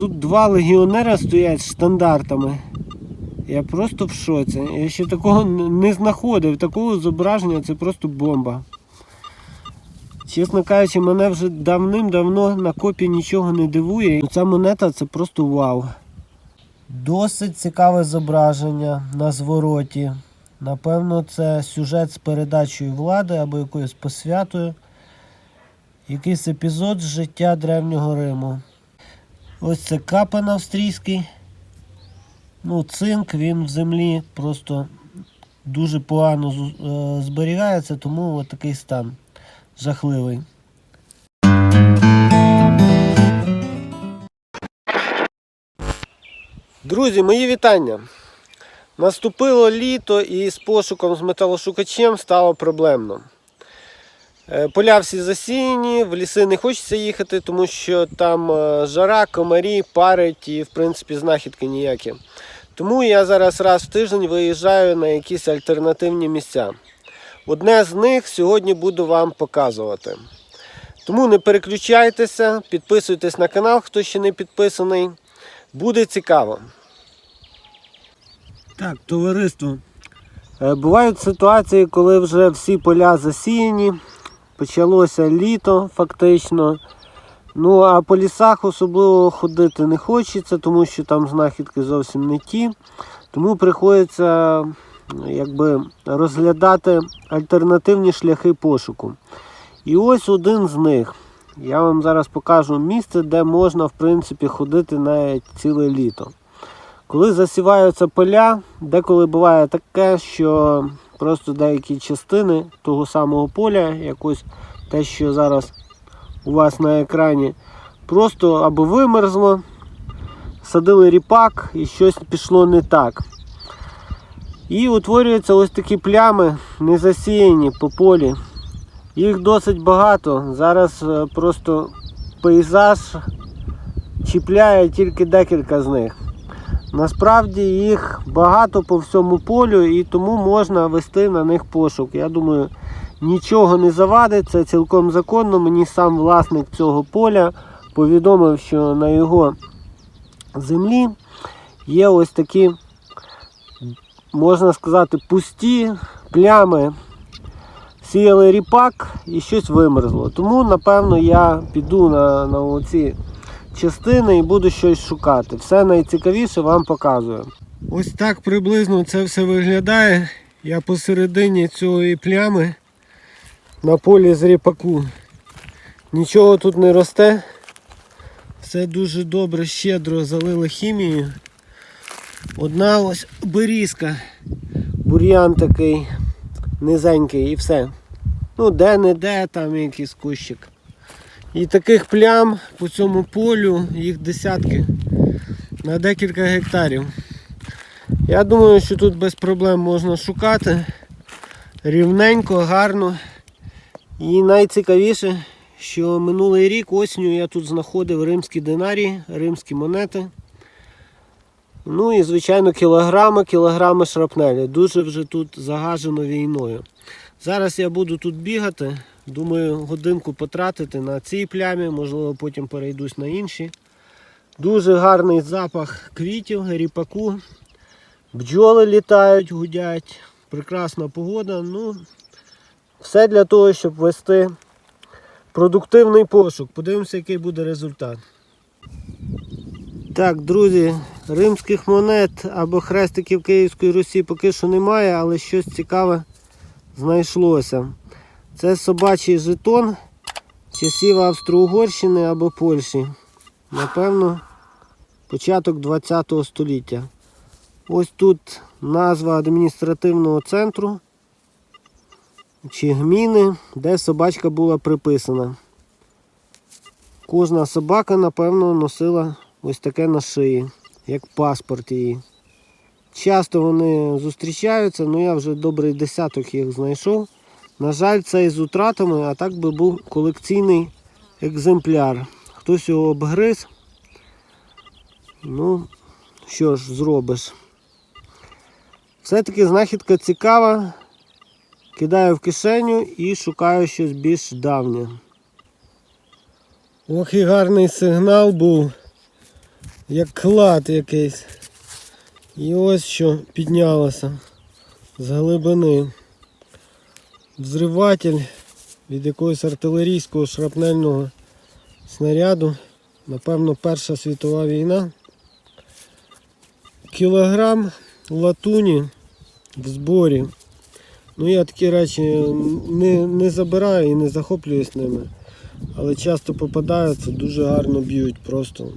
Тут два легіонера стоять з штандартами. Я просто в шоці. Я ще такого не знаходив. Такого зображення це просто бомба. Чесно кажучи, мене вже давним-давно на копі нічого не дивує. Ця монета це просто вау. Досить цікаве зображення на звороті. Напевно, це сюжет з передачею влади або якоюсь посвятою. Якийсь епізод з життя Древнього Риму. Ось це капан австрійський. Ну, цинк, він в землі просто дуже погано е, зберігається, тому от такий стан жахливий. Друзі, мої вітання. Наступило літо і з пошуком з металошукачем стало проблемно. Е, Поля всі засіяні, в ліси не хочеться їхати, тому що там е, жара, комарі, парить і в принципі знахідки ніякі. Тому я зараз раз в тиждень виїжджаю на якісь альтернативні місця. Одне з них сьогодні буду вам показувати. Тому не переключайтеся, підписуйтесь на канал, хто ще не підписаний. Буде цікаво. Так, товариство. Е, Бувають ситуації, коли вже всі поля засіяні, почалося літо фактично. Ну а по лісах особливо ходити не хочеться, тому що там знахідки зовсім не ті. Тому приходиться якби, розглядати альтернативні шляхи пошуку. І ось один з них. Я вам зараз покажу місце, де можна в принципі ходити навіть ціле літо. Коли засіваються поля, деколи буває таке, що просто деякі частини того самого поля, якось те, що зараз у вас на екрані, просто або вимерзло, садили ріпак і щось пішло не так. І утворюються ось такі плями не засіяні по полі. Їх досить багато. Зараз е, просто пейзаж чіпляє тільки декілька з них. Насправді їх багато по всьому полю і тому можна вести на них пошук. Я думаю, нічого не завадить, це цілком законно. Мені сам власник цього поля повідомив, що на його землі є ось такі, можна сказати, пусті плями. Сіяли ріпак і щось вимерзло. Тому, напевно, я піду на, на оці частини і буду щось шукати. Все найцікавіше вам показую. Ось так приблизно це все виглядає. Я посередині цієї плями на полі з ріпаку. Нічого тут не росте. Все дуже добре, щедро залили хімією. Одна ось берізка. Бур'ян такий низенький і все. Ну, де-не-де там якийсь кущик. І таких плям по цьому полю їх десятки на декілька гектарів. Я думаю, що тут без проблем можна шукати рівненько, гарно. І найцікавіше, що минулий рік осінню я тут знаходив римські динарії, римські монети. Ну і, звичайно, кілограми, кілограми шрапнелі. Дуже вже тут загажено війною. Зараз я буду тут бігати. Думаю, годинку потратити на цій плямі, можливо, потім перейдусь на інші. Дуже гарний запах квітів, ріпаку. Бджоли літають, гудять. Прекрасна погода. Ну, все для того, щоб вести продуктивний пошук. Подивимося, який буде результат. Так, друзі, римських монет або хрестиків Київської Русі поки що немає, але щось цікаве знайшлося. Це собачий жетон часів Австро-Угорщини або Польщі. Напевно, початок 20 століття. Ось тут назва адміністративного центру чи гміни, де собачка була приписана. Кожна собака, напевно, носила ось таке на шиї, як паспорт її. Часто вони зустрічаються, але я вже добрий десяток їх знайшов. На жаль, цей з утратами, а так би був колекційний екземпляр. Хтось його обгриз. Ну, що ж зробиш. Все-таки знахідка цікава. Кидаю в кишеню і шукаю щось більш давнє. Ох і гарний сигнал був. як клад якийсь. І ось що піднялося з глибини. Взриватель від якогось артилерійського шрапнельного снаряду. Напевно, Перша світова війна. Кілограм латуні в зборі. Ну я такі речі не, не забираю і не захоплююсь ними. Але часто попадаються, дуже гарно б'ють просто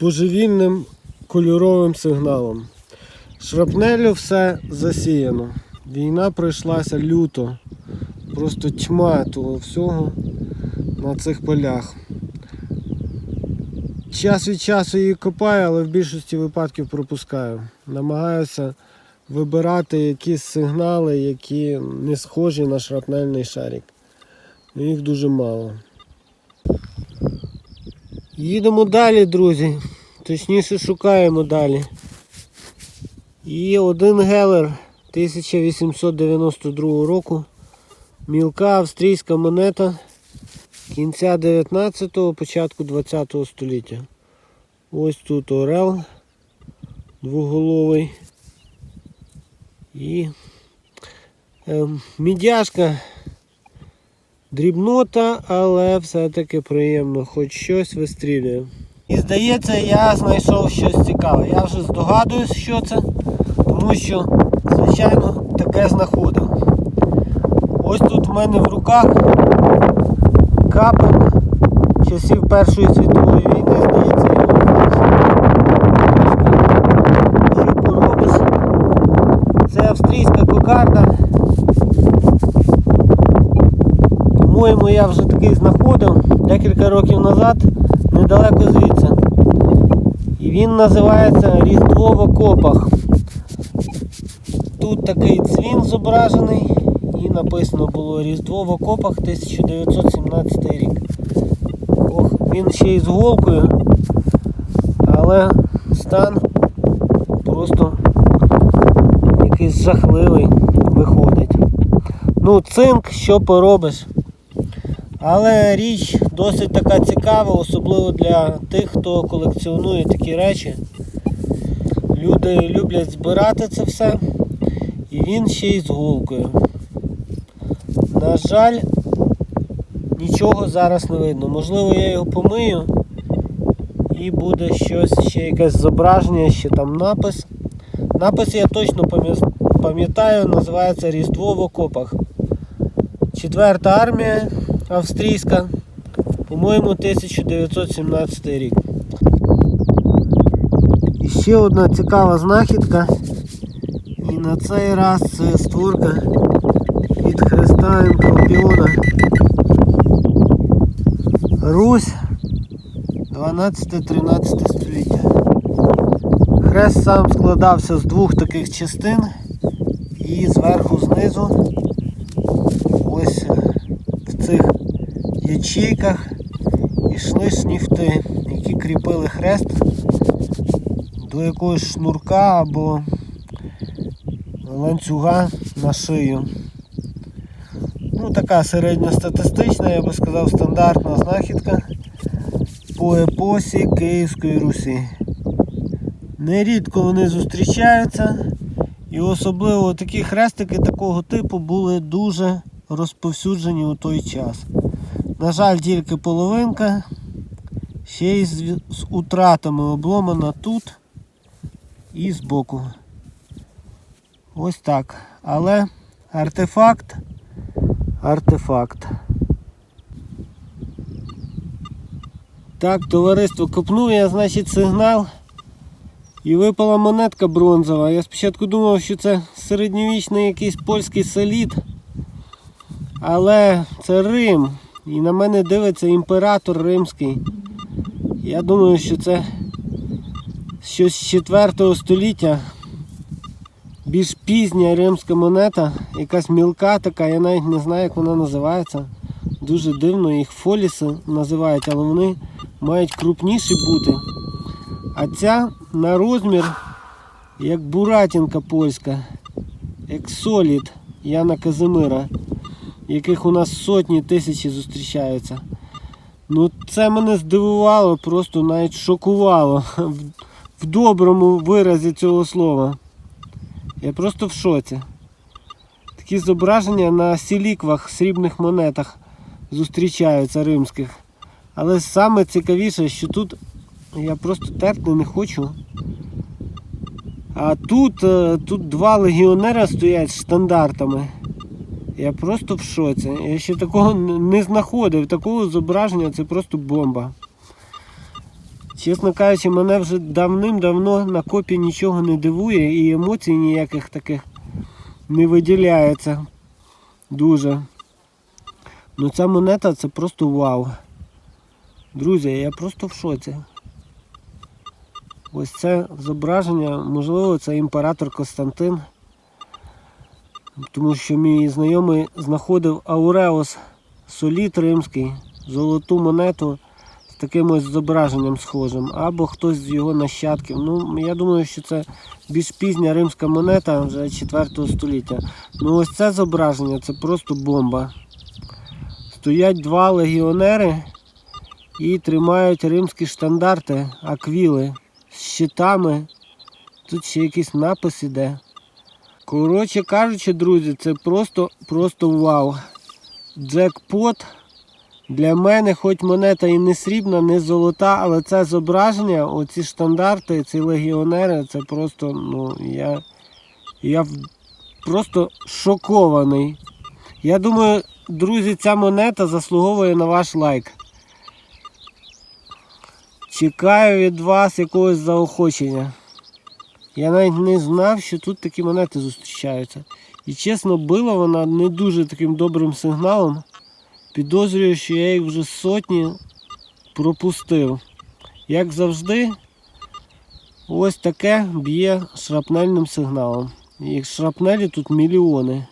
божевільним кольоровим сигналом. Шрапнелю все засіяно. Війна пройшлася люто. Просто тьма того всього на цих полях. Час від часу її копаю, але в більшості випадків пропускаю. Намагаюся вибирати якісь сигнали, які не схожі на шрапнельний шарик. Ну, Їх дуже мало. Їдемо далі, друзі. Точніше шукаємо далі. І один гелер 1892 року. Мілка австрійська монета кінця 19-го, початку 20-го століття. Ось тут орел двоголовий. І ем, мідяшка дрібнота, але все-таки приємно, хоч щось вистрілює. І здається, я знайшов щось цікаве. Я вже здогадуюсь, що це, тому що, звичайно, таке знаходив. Ось тут в мене в руках капель часів Першої світової війни, здається. Що поробиш? Це австрійська кокарда. По-моєму, я вже такий знаходив декілька років назад, недалеко звідси. І він називається Різдво в окопах. Тут такий дзвін зображений і написано було Різдво в окопах 1917 рік. Ох, він ще й з голкою, але стан просто якийсь жахливий виходить. Ну, цинк, що поробиш. Але річ досить така цікава, особливо для тих, хто колекціонує такі речі. Люди люблять збирати це все. І він ще й з голкою. На жаль, нічого зараз не видно. Можливо, я його помию і буде щось, ще якесь зображення, ще там напис. Напис я точно пам'ятаю, називається Різдво в окопах. Четверта армія австрійська, по-моєму, 1917 рік. І ще одна цікава знахідка. І на цей раз це створка від Христа Енкалпіона. Русь 12-13 століття. Хрест сам складався з двох таких частин і зверху знизу ось в цих ячейках йшли шніфти, які кріпили хрест до якогось шнурка або ланцюга на шию. Ну, така середньостатистична, я би сказав, стандартна знахідка по епосі Київської Русі. Нерідко вони зустрічаються, і особливо такі хрестики такого типу були дуже розповсюджені у той час. На жаль, тільки половинка, ще й з, з утратами обломана тут і збоку. Ось так. Але артефакт, артефакт. Так, товариство копнув я, значить, сигнал. І випала монетка бронзова. Я спочатку думав, що це середньовічний якийсь польський солід. Але це Рим. І на мене дивиться імператор римський. Я думаю, що це щось з 4 століття. Більш пізня римська монета, якась мілка така, я навіть не знаю, як вона називається. Дуже дивно, їх фоліси називають, але вони мають крупніші бути. А ця на розмір як буратінка польська, як солід Яна Казимира, яких у нас сотні тисячі зустрічаються. Ну, це мене здивувало, просто навіть шокувало. В, доброму виразі цього слова. Я просто в шоці. Такі зображення на сіліквах, срібних монетах зустрічаються римських. Але саме цікавіше, що тут я просто терпти не хочу. А тут, е, тут два легіонера стоять з штандартами. Я просто в шоці. Я ще такого не знаходив. Такого зображення це просто бомба. Чесно кажучи, мене вже давним-давно на копі нічого не дивує і емоцій ніяких таких не виділяється. Дуже. Ну ця монета це просто вау. Друзі, я просто в шоці. Ось це зображення, можливо, це імператор Константин. Тому що мій знайомий знаходив Ауреус соліт римський, золоту монету таким ось зображенням схожим, або хтось з його нащадків. Ну, я думаю, що це більш пізня римська монета вже 4 століття. Ну ось це зображення це просто бомба. Стоять два легіонери і тримають римські штандарти, аквіли з щитами. Тут ще якийсь напис іде. Коротше кажучи, друзі, це просто, просто вау. Джекпот. Для мене, хоч монета і не срібна, не золота, але це зображення, оці штандарти, ці легіонери, це просто, ну, я, я просто шокований. Я думаю, друзі, ця монета заслуговує на ваш лайк. Чекаю від вас якогось заохочення. Я навіть не знав, що тут такі монети зустрічаються. І чесно, била вона не дуже таким добрим сигналом. Підозрюю, що я їх вже сотні пропустив. Як завжди, ось таке б'є шрапнельним сигналом. І шрапнелі тут мільйони.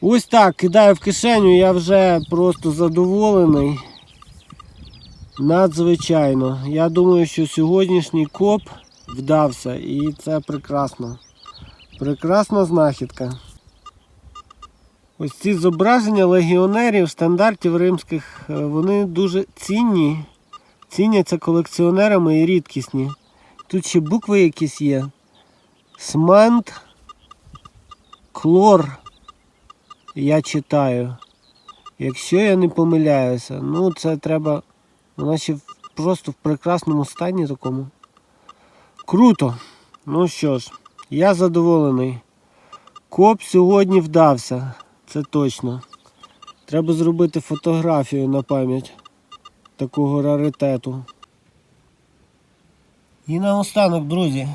Ось так, кидаю в кишеню, я вже просто задоволений. Надзвичайно. Я думаю, що сьогоднішній коп вдався і це прекрасно. Прекрасна знахідка. Ось ці зображення легіонерів, стандартів римських, е, вони дуже цінні, ціняться колекціонерами і рідкісні. Тут ще букви якісь є. Смент, клор. Я читаю. Якщо я не помиляюся, ну це треба. Вона ще просто в прекрасному стані такому. Круто. Ну що ж, я задоволений. Коп сьогодні вдався. Це точно. Треба зробити фотографію на пам'ять такого раритету. І наостанок, друзі,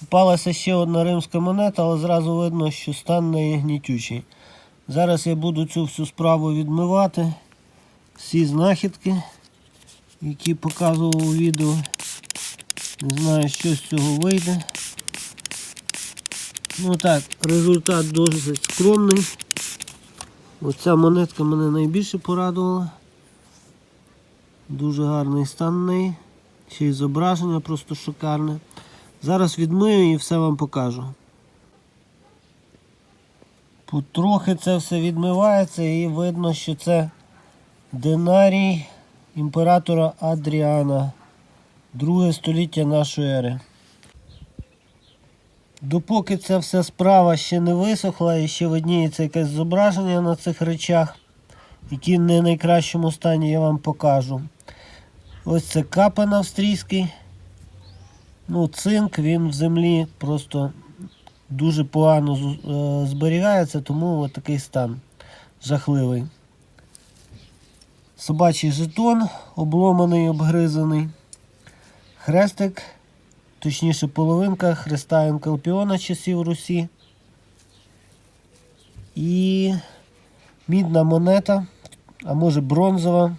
попалася ще одна римська монета, але зразу видно, що стан неї гнітючий. Зараз я буду цю всю справу відмивати. Всі знахідки, які показував у відео. Не знаю, що з цього вийде. Ну так, результат досить скромний. Оця монетка мене найбільше порадувала. Дуже гарний стан неї. Ще й зображення просто шикарне. Зараз відмию і все вам покажу. Потрохи це все відмивається і видно, що це динарій імператора Адріана, друге століття нашої ери. Допоки ця вся справа ще не висохла і ще видніється якесь зображення на цих речах, які не в найкращому стані я вам покажу. Ось це капан австрійський. Ну, цинк, він в землі просто дуже погано е, зберігається, тому от такий стан жахливий. Собачий жетон, обломаний, обгризаний. Хрестик, точніше половинка хреста Енкалпіона часів Русі. І мідна монета, а може бронзова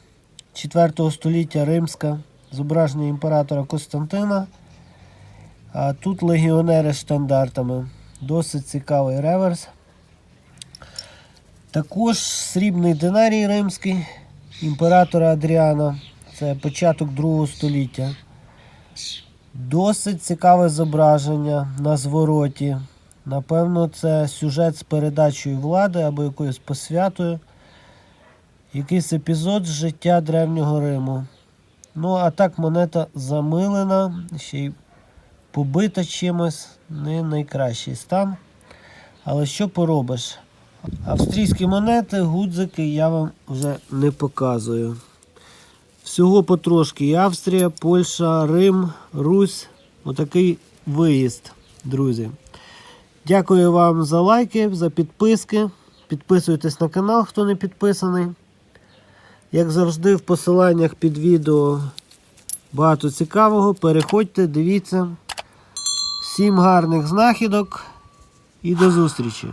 4 століття римська, зображення імператора Константина. А тут легіонери з штандартами. Досить цікавий реверс. Також срібний динарій римський імператора Адріана. Це початок 2 століття. Досить цікаве зображення на звороті. Напевно, це сюжет з передачею влади або якоюсь посвятою. якийсь епізод з життя древнього Риму. Ну, а так монета замилена, ще й побита чимось, не найкращий стан. Але що поробиш? Австрійські монети, гудзики я вам вже не показую. Всього потрошки. І Австрія, Польща, Рим, Русь. Отакий виїзд, друзі. Дякую вам за лайки, за підписки. Підписуйтесь на канал, хто не підписаний. Як завжди, в посиланнях під відео багато цікавого. Переходьте, дивіться. Всім гарних знахідок і до зустрічі!